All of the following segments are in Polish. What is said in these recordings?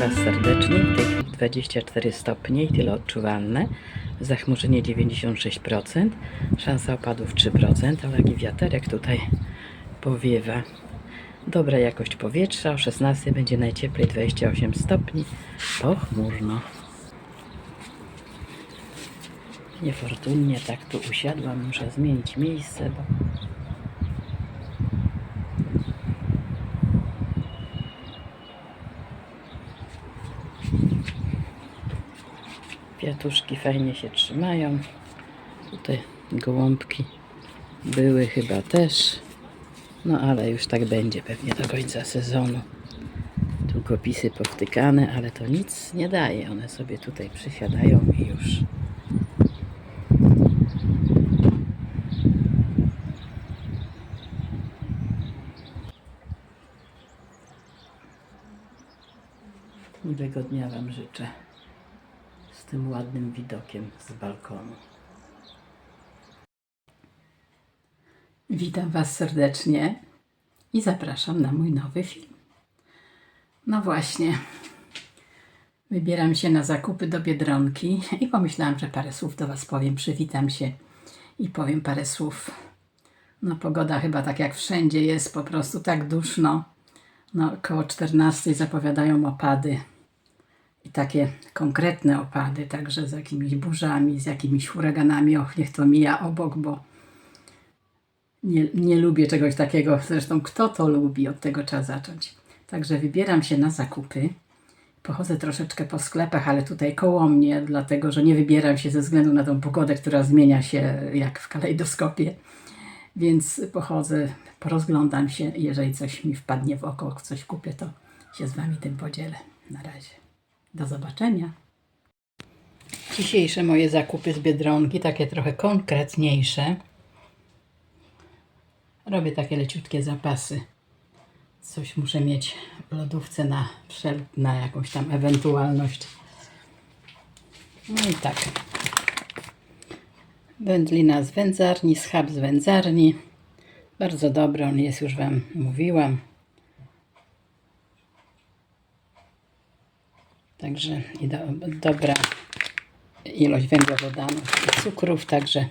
Was serdecznie. W tej chwili 24 stopnie i tyle odczuwalne. Zachmurzenie 96%. Szansa opadów 3%, ale wiaterek tutaj powiewa. Dobra jakość powietrza. O 16 będzie najcieplej 28 stopni. Pochmurno. Niefortunnie tak tu usiadłam. Muszę zmienić miejsce, bo Kwiatuszki fajnie się trzymają. Tutaj gołąbki były chyba też. No ale już tak będzie pewnie do końca sezonu. Długopisy powtykane, ale to nic nie daje. One sobie tutaj przysiadają i już. Miłego dnia Wam życzę tym ładnym widokiem z balkonu. Witam Was serdecznie i zapraszam na mój nowy film. No właśnie, wybieram się na zakupy do Biedronki i pomyślałam, że parę słów do Was powiem. Przywitam się i powiem parę słów. No pogoda chyba tak jak wszędzie jest, po prostu tak duszno. No około 14 zapowiadają opady takie konkretne opady, także z jakimiś burzami, z jakimiś huraganami. Och, niech to mija obok, bo nie, nie lubię czegoś takiego. Zresztą kto to lubi, od tego trzeba zacząć. Także wybieram się na zakupy. Pochodzę troszeczkę po sklepach, ale tutaj koło mnie, dlatego że nie wybieram się ze względu na tą pogodę, która zmienia się jak w kalejdoskopie. Więc pochodzę, porozglądam się. Jeżeli coś mi wpadnie w oko, coś kupię, to się z Wami tym podzielę. Na razie. Do zobaczenia. Dzisiejsze moje zakupy z Biedronki, takie trochę konkretniejsze. Robię takie leciutkie zapasy. Coś muszę mieć w lodówce na, na jakąś tam ewentualność. No i tak. Wędlina z wędzarni, schab z wędzarni. Bardzo dobry, on jest, już Wam mówiłam. Także i do, dobra ilość węglowodanów i cukrów, także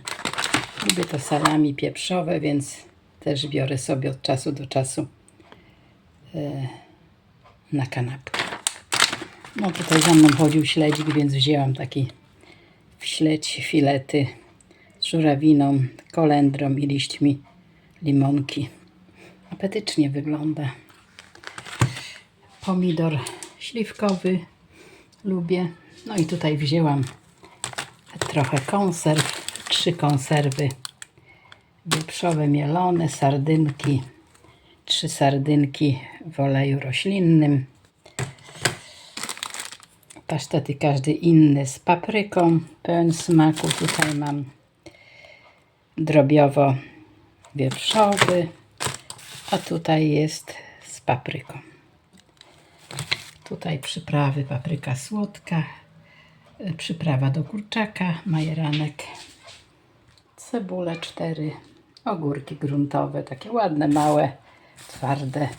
lubię to salami pieprzowe, więc też biorę sobie od czasu do czasu e, na kanapkę. No tutaj za mną chodził śledzik, więc wzięłam taki śledź filety z żurawiną, kolendrą i liśćmi limonki. Apetycznie wygląda. Pomidor śliwkowy lubię. No i tutaj wzięłam trochę konserw, trzy konserwy wieprzowe mielone, sardynki, trzy sardynki w oleju roślinnym, pasztety każdy inny z papryką, pełen smaku. Tutaj mam drobiowo wieprzowy, a tutaj jest z papryką. Tutaj przyprawy papryka słodka, y, przyprawa do kurczaka, majeranek, cebule cztery, ogórki gruntowe, takie ładne, małe, twarde.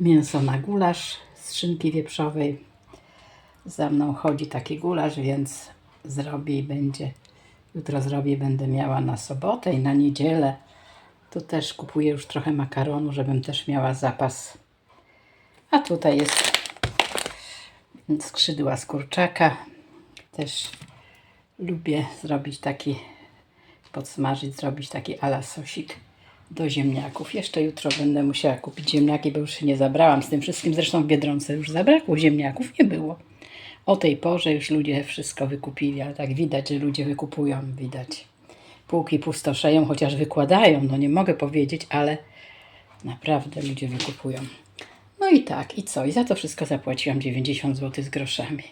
Mięso na gulasz z szynki wieprzowej. Za mną chodzi taki gulasz, więc zrobię i będzie. Jutro zrobię, będę miała na sobotę i na niedzielę. Tu też kupuję już trochę makaronu, żebym też miała zapas. A tutaj jest skrzydła z kurczaka. Też lubię zrobić taki, podsmażyć, zrobić taki ala sosik do ziemniaków. Jeszcze jutro będę musiała kupić ziemniaki, bo już się nie zabrałam z tym wszystkim. Zresztą w Biedronce już zabrakło ziemniaków, nie było. O tej porze już ludzie wszystko wykupili, ale tak widać, że ludzie wykupują, widać. Półki pustoszeją, chociaż wykładają, no nie mogę powiedzieć, ale naprawdę ludzie wykupują. No i tak, i co? I za to wszystko zapłaciłam 90 zł z groszami.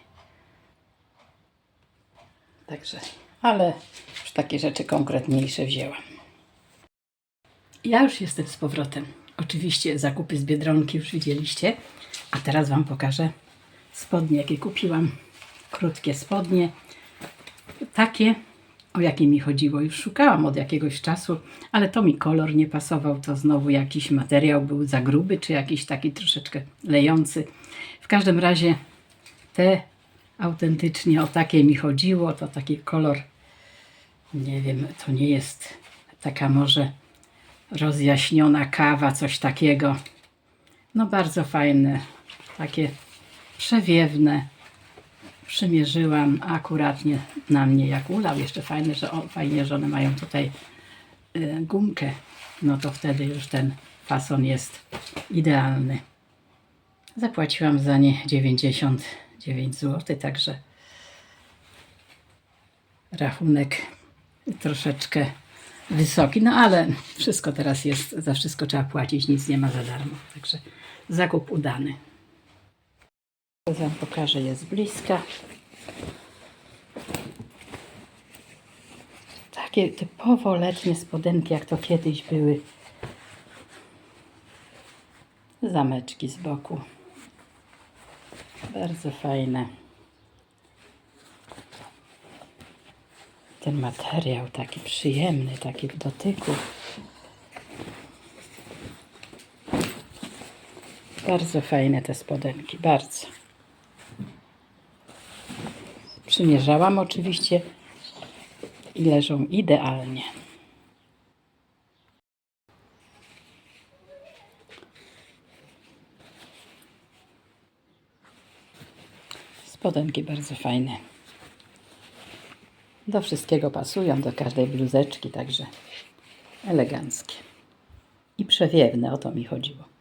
Także, ale już takie rzeczy konkretniejsze wzięłam. Ja już jestem z powrotem. Oczywiście zakupy z Biedronki już widzieliście, a teraz Wam pokażę spodnie, jakie kupiłam. Krótkie spodnie. Takie o jaki mi chodziło. Już szukałam od jakiegoś czasu, ale to mi kolor nie pasował. To znowu jakiś materiał był za gruby, czy jakiś taki troszeczkę lejący. W każdym razie te autentycznie o takie mi chodziło. To taki kolor, nie wiem, to nie jest taka może rozjaśniona kawa, coś takiego. No bardzo fajne, takie przewiewne. Przymierzyłam akuratnie na mnie jak ulał. Jeszcze fajne, że, o, fajnie, że one mają tutaj y, gumkę. No to wtedy już ten fason jest idealny. Zapłaciłam za nie 99 zł, także rachunek troszeczkę wysoki, no ale wszystko teraz jest, za wszystko trzeba płacić, nic nie ma za darmo. Także zakup udany. Wam pokażę je z bliska. Takie typowo letnie spodenki, jak to kiedyś były. Zameczki z boku. Bardzo fajne. Ten materiał taki przyjemny, taki w dotyku. Bardzo fajne te spodenki, bardzo. Przymierzałam oczywiście i leżą idealnie. Spodenki bardzo fajne. Do wszystkiego pasują, do każdej bluzeczki, także eleganckie. I przewiewne, o to mi chodziło.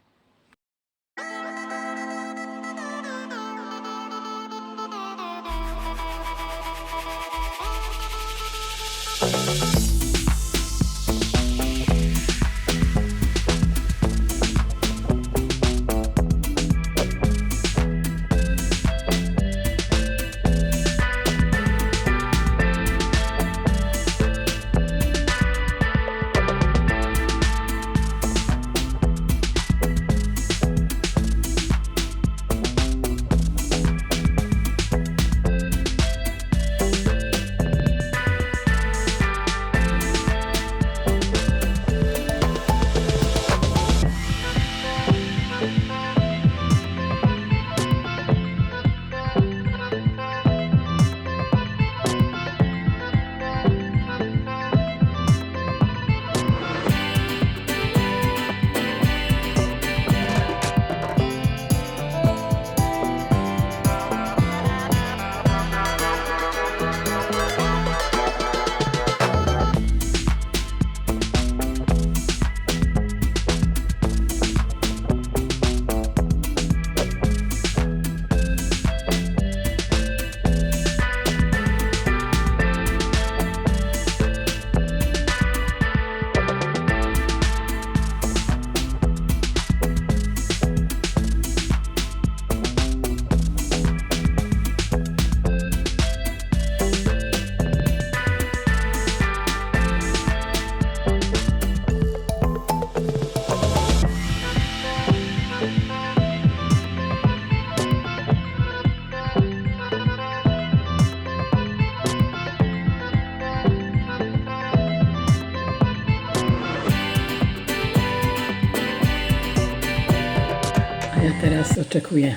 Teraz oczekuję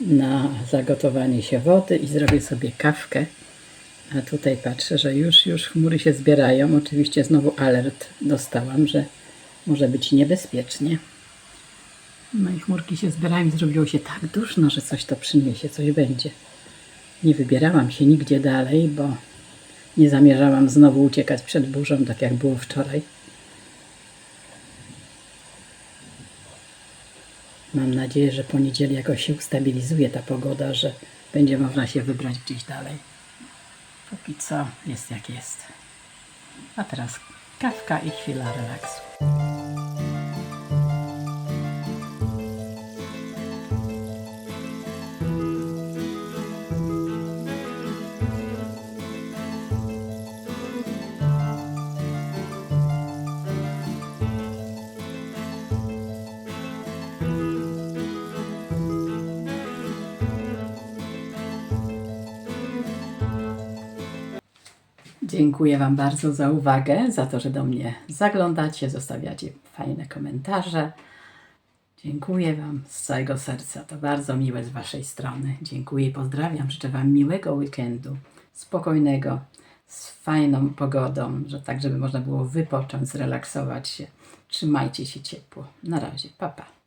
na zagotowanie się wody i zrobię sobie kawkę. A tutaj patrzę, że już, już chmury się zbierają. Oczywiście znowu alert dostałam, że może być niebezpiecznie. No i chmurki się zbierają i zrobiło się tak duszno, że coś to przyniesie, coś będzie. Nie wybierałam się nigdzie dalej, bo nie zamierzałam znowu uciekać przed burzą, tak jak było wczoraj. Mam nadzieję, że po jakoś się ustabilizuje ta pogoda, że będzie można się wybrać gdzieś dalej. Póki co jest jak jest. A teraz kawka i chwila relaksu. Dziękuję Wam bardzo za uwagę, za to, że do mnie zaglądacie, zostawiacie fajne komentarze. Dziękuję Wam z całego serca. To bardzo miłe z Waszej strony. Dziękuję i pozdrawiam. Życzę Wam miłego weekendu, spokojnego, z fajną pogodą, że tak, żeby można było wypocząć, zrelaksować się. Trzymajcie się ciepło. Na razie. Pa, pa.